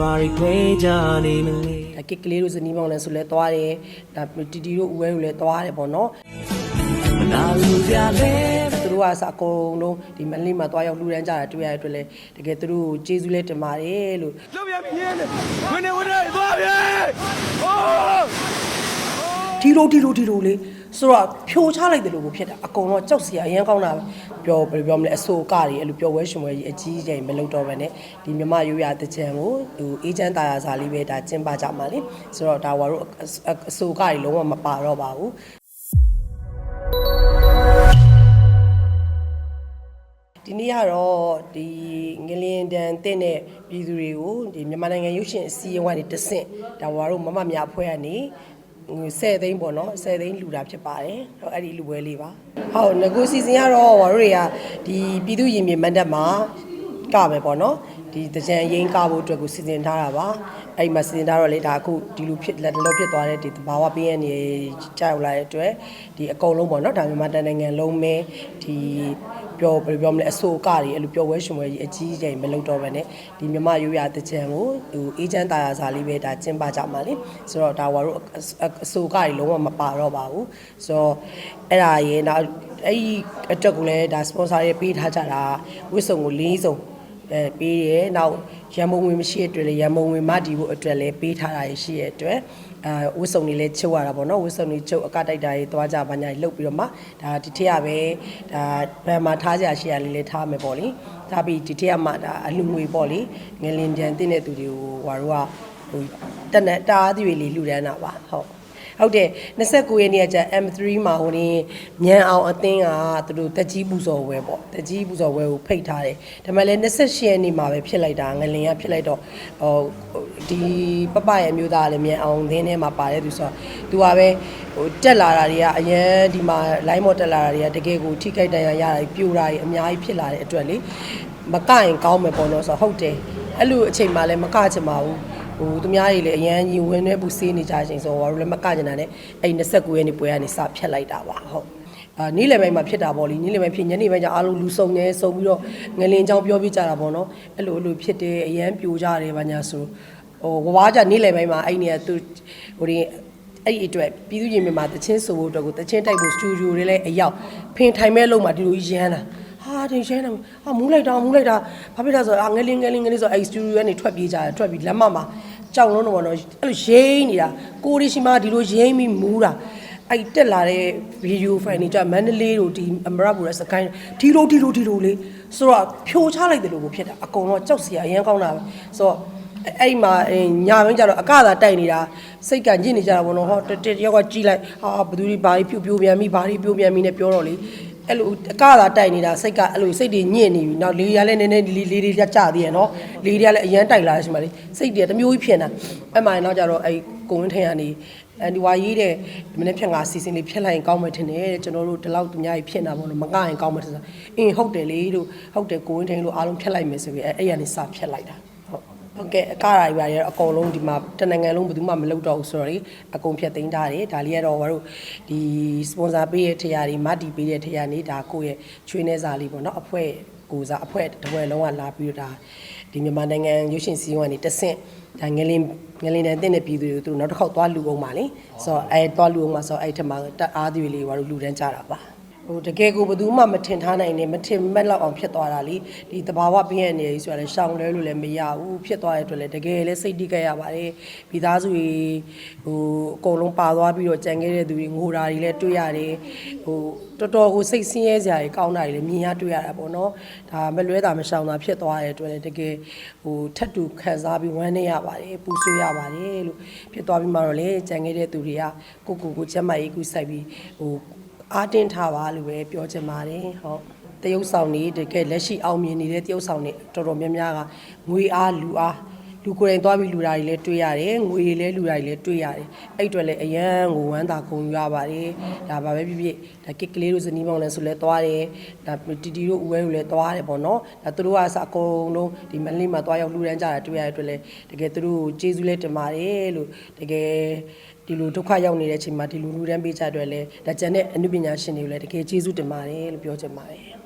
ဘာတွေခွဲကြနေမလဲဒါကစ်ကလေးတို့ဇနီးမောင်လည်းဆိုလဲသွားတယ်ဒါတီတီတို့ဦးဝဲတို့လည်းသွားတယ်ပေါ့နော်မနာလူကြလဲသူတို့ကစအကုန်လုံးဒီမလေးမှာသွားရောက်လှူဒန်းကြတာတွေ့ရတဲ့အတွက်လည်းတကယ်သူတို့ကိုကျေးဇူးလည်းတင်ပါတယ်လို့လောက်ပြန်ပြီလေဝင်နေဝင်နေသွားပြီဟိုး ဒီလိုဒီလိုဒီလိုလေးဆိုတော့ဖြိုချလိုက်တယ်လို့ကိုဖြစ်တာအကုန်တော့ကြောက်စရာအရင်ကောင်းတာပဲပြောဘယ်လိုပြောမလဲအဆိုကတွေအဲ့လိုပြောဝဲရှင်ဝဲကြီးအကြီးကြီးမလုပ်တော့ပဲねဒီမြမရိုးရတကြံကိုဟိုအေဂျင့်တာယာစာလေးပဲဒါကျင်းပကြမှာလေဆိုတော့ဒါဝါတို့အဆိုကတွေလုံးဝမပါတော့ပါဘူးဒီနေ့ကတော့ဒီငလင်တန်တဲ့တဲ့ပြည်သူတွေကိုဒီမြန်မာနိုင်ငံရုပ်ရှင်အစည်းအဝေးကနေတဆင့်ဒါဝါတို့မမများဖွဲ့ရနေ 10သိန်းပေါ့နော်10သိန်းလူတာဖြစ်ပါတယ်ဟောအဲ့ဒီလူပွဲလေးပါဟုတ်ငကိုစီစဉ်ကတော့ဝါတို့တွေကဒီပြည်သူရင်မြေမန္တမှာကမယ်ပေါ့နော်ဒီတကြံရင်ကဖို့အတွက်ကိုစီစဉ်ထားတာပါအဲ့မှာစီစဉ်ထားတော့လေဒါအခုဒီလူဖြစ်လက်လောဖြစ်သွားတဲ့ဒီတဘာဝပေးရနေကြောက်လာတဲ့အတွက်ဒီအကုန်လုံးပေါ့နော်ဒါမြန်မာတန်နိုင်ငံလုံးမဲဒီ ပြောဘယ်လိုပြောမလဲအဆိုအကတွေအဲ့လိုပြောဝဲရှင်ဝဲကြီးအကြီးကြီးမလုပ်တော့ဘဲနဲ့ဒီမြမရိုးရတကြံကိုဟိုအေဂျင့်တာယာစာလေးပဲဒါကျင်းပကြမှာလေဆိုတော့ဒါဝါတို့အဆိုအကတွေလုံးဝမပါတော့ပါဘူးဆိုတော့အဲ့ဒါရေနောက်အဲ့ဒီအတွက်ကိုလည်းဒါ sponsor တွေပေးထားကြတာဝစ်စုံကို၄စုံ အဲပေးတယ်နောက်ရန်မုံဝင်မရှိတဲ့အတွက်လည်းရန်မုံဝင်မတီဖို့အတွက်လည်းပေးထားတာရှိတဲ့အတွက်အဲဝစ်စုံတွေလည်းချုပ်ရတာပေါ့နော်ဝစ်စုံတွေချုပ်အကတိုက်တာတွေသွားကြဘာညာတွေလုပ်ပြီးတော့မှဒါဒီထက်ရပဲဒါဘယ်မှာထားကြရှိရလေးလေးထားမယ်ပေါ့လေထားပြီးဒီထက်ရမှဒါအလူငွေပေါ့လေငလင်ကြံတင်းတဲ့သူတွေကိုဟိုဟာတို့ကဟိုတက်နဲ့တားတွေလေးလှူဒန်းတာပါဟုတ် ဟုတ်တယ်29ရက်နေ့ကကျ M3 မှာဟိုနေမြန်အောင်အသင်းကသူတို့တက်ကြီးပူဇော်ဝဲပေါ့တက်ကြီးပူဇော်ဝဲကိုဖိတ်ထားတယ်ဒါမှလည်း28ရက်နေ့မှာပဲဖြစ်လိုက်တာငလင်ကဖြစ်လိုက်တော့ဟိုဒီပပရဲ့အမျိုးသားကလည်းမြန်အောင်အသင်းထဲမှာပါတယ်သူဆိုတော့သူကပဲဟိုတက်လာတာတွေကအရန်ဒီမှာ line မော်တက်လာတာတွေကတကယ်ကိုထိခိုက်တန်ရာရတာပြိုတာတွေအများကြီးဖြစ်လာတဲ့အတွက်လေမကရင်ကောင်းမယ်ပေါ့နော်ဆိုတော့ဟုတ်တယ်အဲ့လိုအချိန်မှလည်းမကချင်ပါဘူး ဟိုသူများတွေလည်းအရန်ကြီးဝင်နေပူစေးနေကြချင်းဆိုတော့လည်းမကကျင်တာနဲ့အဲ့29ရက်နေ့ပွဲကနေစဖြတ်လိုက်တာပါဟုတ်အာနေ့လယ်ပိုင်းမှာဖြစ်တာပေါ့လीနေ့လယ်ပိုင်းဖြစ်ညနေပိုင်းကျအားလုံးလူစုံနေစုံပြီးတော့ငလင်ချောင်းပြောပြကြတာပေါ့နော်အဲ့လိုအဲ့လိုဖြစ်တယ်အရန်ပြိုကြတယ်ဘာညာဆိုဟိုဝဝါးကြနေ့လယ်ပိုင်းမှာအဲ့နေကသူဟိုဒီအဲ့ဒီအတွက်ပြည်သူ့ရင်မြေမှာတချင်းဆိုဖို့အတွက်ကိုတချင်းတိုက်ဖို့စတူဒီယိုတွေလည်းအရောက်ဖင်ထိုင်မဲ့လုံးမှာဒီလိုကြီးရမ်းတာဟာတင်ရှင်းတယ်ဟာမူးလိုက်တာမူးလိုက်တာဘာဖြစ်လဲဆိုတော့ငလင်းငလင်းငလင်းဆိုအဲ့စတူဒီယိုကနေထွက်ပြေးကြတယ်ထွက်ပြီးလက်မမှာ ကြောက်လုံးတော့ဘောနော်အဲ့လိုရိမ့်နေတာကိုရီရှိမှဒီလိုရိမ့်ပြီးမူးတာအဲ့တက်လာတဲ့ဗီဒီယိုဖိုင်တွေကြမန္တလေးတို့ဒီအမရပူရစကိုင်းဒီလိုဒီလိုဒီလိုလေးဆိုတော့ဖြိုချလိုက်တယ်လို့ကိုဖြစ်တာအကုန်တော့ကြောက်စရာအရင်ကောင်းတာပဲဆိုတော့အဲ့မှာညာဘင်းကြတော့အကသာတိုက်နေတာစိတ်ကညစ်နေကြတာဘောနော်ဟောတတယောက်ကကြည်လိုက်ဟာဘသူတွေဘာတွေပြိုပြိုပြန်ပြီဘာတွေပြိုပြန်ပြီနဲ့ပြောတော့လေ အဲ့လိုအကသာတိုက်နေတာစိတ်ကအဲ့လိုစိတ်တွေညစ်နေပြီနောက်လေရလည်းနည်းနည်းလေးလေးလေးကြသေးရနော်လေတွေကလည်းအရန်တိုက်လာတယ်ရှိမှလေစိတ်တွေတမျိုးကြီးဖြစ်နေတာအဲ့မှာနောက်ကြတော့အဲ့ကိုဝင်းထင်ကနေအန်ဒီဝါရေးတဲ့မနေ့ဖြတ်ငါစီစဉ်လေးဖြစ်လိုက်ရင်ကောင်းမယ်ထင်တယ်တဲ့ကျွန်တော်တို့ဒီလောက်သူများကြီးဖြစ်နေတာပေါ့နော်မကရင်ကောင်းမယ်ထင်တာအင်းဟုတ်တယ်လေလို့ဟုတ်တယ်ကိုဝင်းထင်လို့အားလုံးဖြတ်လိုက်မယ်ဆိုပြီးအဲ့အဲ့ရနေစဖြတ်လိုက်တာ ဟုတ်ဟုတ်ကဲ့အကားရာကြီးပါရအကုန်လုံးဒီမှာတနင်္ဂနွေလုံးဘယ်သူမှမလုပ်တော့ဘူးဆိုတော့လေအကုန်ဖြတ်သိမ်းထားတယ်ဒါလေးကတော့ဘာလို့ဒီစပွန်ဆာပေးတဲ့ထရာတွေမတ်တီပေးတဲ့ထရာနေဒါကိုယ့်ရဲ့ချွေးနေစာလေးပေါ့နော်အဖွဲ့ကိုစားအဖွဲ့တစ်ပွဲလုံးကလာပြီးတော့ဒါဒီမြန်မာနိုင်ငံရုပ်ရှင်စီးပွားကနေတဆင့်ဒါငလင်းငလင်းတဲ့တဲ့ပြည်သူတွေသူနောက်တစ်ခေါက်သွားလူအောင်ပါလေဆိုတော့အဲသွားလူအောင်ပါဆိုတော့အဲ့ထက်မှာတက်အားတွေလေးဘာလို့လူတန်းကြတာပါ ဟိုတကယ်ကိုဘယ်သူမှမထင်ထားနိုင်နဲ့မထင်မဲ့လောက်အောင်ဖြစ်သွားတာလေဒီတဘာဝပြင်းရနေကြီးဆိုတာလေရှောင်လဲလို့လည်းမရဘူးဖြစ်သွားတဲ့အတွက်လည်းတကယ်လည်းစိတ်တိတ်ခဲ့ရပါတယ်မိသားစုတွေဟိုအကုန်လုံးပါသွားပြီးတော့ကြံခဲ့တဲ့သူတွေငိုတာတွေလည်းတွေ့ရတယ်ဟိုတော်တော်ကိုစိတ်ဆင်းရဲစရာတွေကောင်းတာတွေလည်းမြင်ရတွေ့ရတာပေါ့နော်ဒါမလွဲတာမရှောင်တာဖြစ်သွားတဲ့အတွက်လည်းတကယ်ဟိုထက်တူခံစားပြီးဝမ်းနေရပါတယ်ပူဆွေးရပါတယ်လို့ဖြစ်သွားပြီးမှတော့လေကြံခဲ့တဲ့သူတွေကကိုကိုကိုကျမ်းမာရေးကူစိုက်ပြီးဟို အားတင်းထားပါလို့ပဲပြောချင်ပါတယ်ဟုတ်တရုပ်ဆောင်နေတကယ်လက်ရှိအောင်မြင်နေတဲ့တရုပ်ဆောင်နေတော်တော်များများကငွေအားလူအား လူကိုယ်တိုင်သွားပြီးလူတာတွေလည်းတွေ့ရတယ်ငွေတွေလည်းလူတာတွေလည်းတွေ့ရတယ်အဲ့အတွက်လည်းအရန်ကိုဝမ်းသာဂုဏ်ယူရပါတယ်ဒါပါပဲဖြစ်ဖြစ်ဒါကစ်ကလေးတို့ဇနီးမောင်လည်းဆိုလဲသွားတယ်ဒါတီတီတို့ဦးဝဲတို့လည်းသွားတယ်ပေါ့နော်ဒါသူတို့ကအစအကုန်လုံးဒီမလေးမှာသွားရောက်လူတန်းကြတာတွေ့ရတဲ့အတွက်လည်းတကယ်သူတို့ကိုကျေးဇူးလည်းတင်ပါတယ်လို့တကယ်ဒီလိုဒုက္ခရောက်နေတဲ့အချိန်မှာဒီလိုလူတန်းပေးကြတဲ့အတွက်လည်းဒါကျန်တဲ့အနုပညာရှင်တွေကိုလည်းတကယ်ကျေးဇူးတင်ပါတယ်လို့ပြောချင်ပါတယ်